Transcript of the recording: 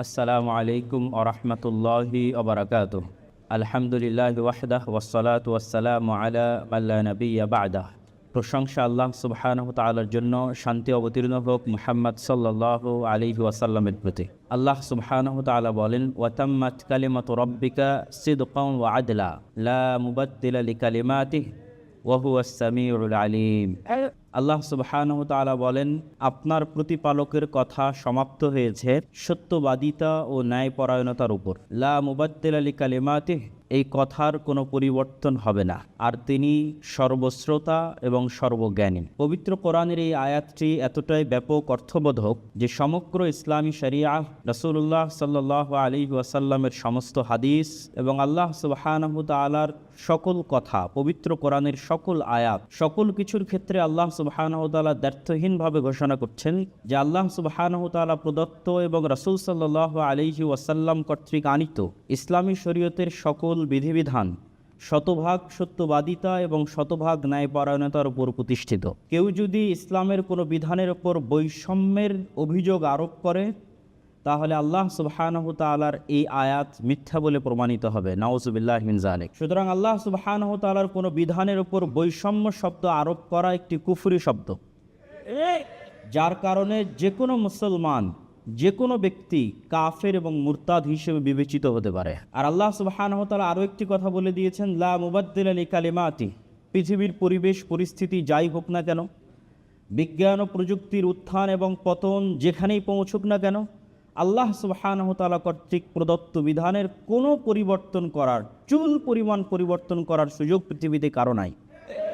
আসসালামু আলাইকুম আরহামতুল্লাহি আবরাকাত আলহামদুলিল্লাহ ওয়াহদাহ ওয়াসালাত ওয়াসালাম আলা মাল্লা নবিয়া বাদাহ প্রশংসা আল্লাহ সুবহানাহু তাআলার জন্য শান্তি অবতীর্ণ হোক মুহাম্মদ সাল্লাল্লাহু আলাইহি ওয়াসাল্লামের প্রতি আল্লাহ সুবহানাহু তাআলা বলেন ওয়াতাম্মাত কালিমাতু রাব্বিকা সিদকান ওয়া আদলা লা মুবাদ্দিলা লিকালিমাতিহি ওয়া হুয়াস সামিউল আলিম আল্লাহ সুবহানাহু তাআলা বলেন, আপনার প্রতিপালকের কথা সমাপ্ত হয়েছে সত্যবাদিতা ও ন্যায়পরায়ণতার উপর। লা মুবাদ্দেল আলী কালিমাতে এই কথার কোনো পরিবর্তন হবে না। আর তিনি সর্বশ্রোতা এবং সর্বজ্ঞানী। পবিত্র কোরআনের এই আয়াতটি এতটাই ব্যাপক অর্থবোধক যে সমগ্র ইসলামী শরিয়া রসুল্লাহ সাল্লাহ আলী ওয়াসাল্লামের সমস্ত হাদিস এবং আল্লাহ সুবাহানহু তালার সকল কথা, পবিত্র কোরআনের সকল আয়াত, সকল কিছুর ক্ষেত্রে আল্লাহ সুবাহানহ তালা ব্যর্থহীনভাবে ঘোষণা করছেন যে আল্লাহ সুবাহানহ তালা প্রদত্ত এবং রসুল সাল্লাহ আলিহি ওয়াসাল্লাম কর্তৃক আনিত ইসলামী শরীয়তের সকল বিধিবিধান শতভাগ সত্যবাদিতা এবং শতভাগ ন্যায়পরায়ণতার উপর প্রতিষ্ঠিত। কেউ যদি ইসলামের কোনো বিধানের ওপর বৈষম্যের অভিযোগ আরোপ করে তাহলে আল্লাহ সুবহানাহু তাআলার এই আয়াত মিথ্যা বলে প্রমাণিত হবে। নাউজুবিল্লাহ মিন জালিক সুতরাং আল্লাহ সুবহানাহু তাআলার কোনো বিধানের উপর বৈষম্য শব্দ আরোপ করা একটি কুফুরি শব্দ। যার কারণে যে কোনো মুসলমান যে কোনো ব্যক্তি কাফের এবং মুরতাদ হিসেবে বিবেচিত হতে পারে। আর আল্লাহ সুবহানাহু তাআলা আরও একটি কথা বলে দিয়েছেন, লা মুবাদ্দিল আলী কালিমাতি পৃথিবীর পরিবেশ, পরিস্থিতি যাই হোক না কেন, বিজ্ঞান ও প্রযুক্তির উত্থান এবং পতন যেখানেই পৌঁছুক না কেন, আল্লাহ সুবাহানহতালা কর্তৃক প্রদত্ত বিধানের কোনো পরিবর্তন করার, চুল পরিমাণ পরিবর্তন করার সুযোগ পৃথিবীতে কারও নাই।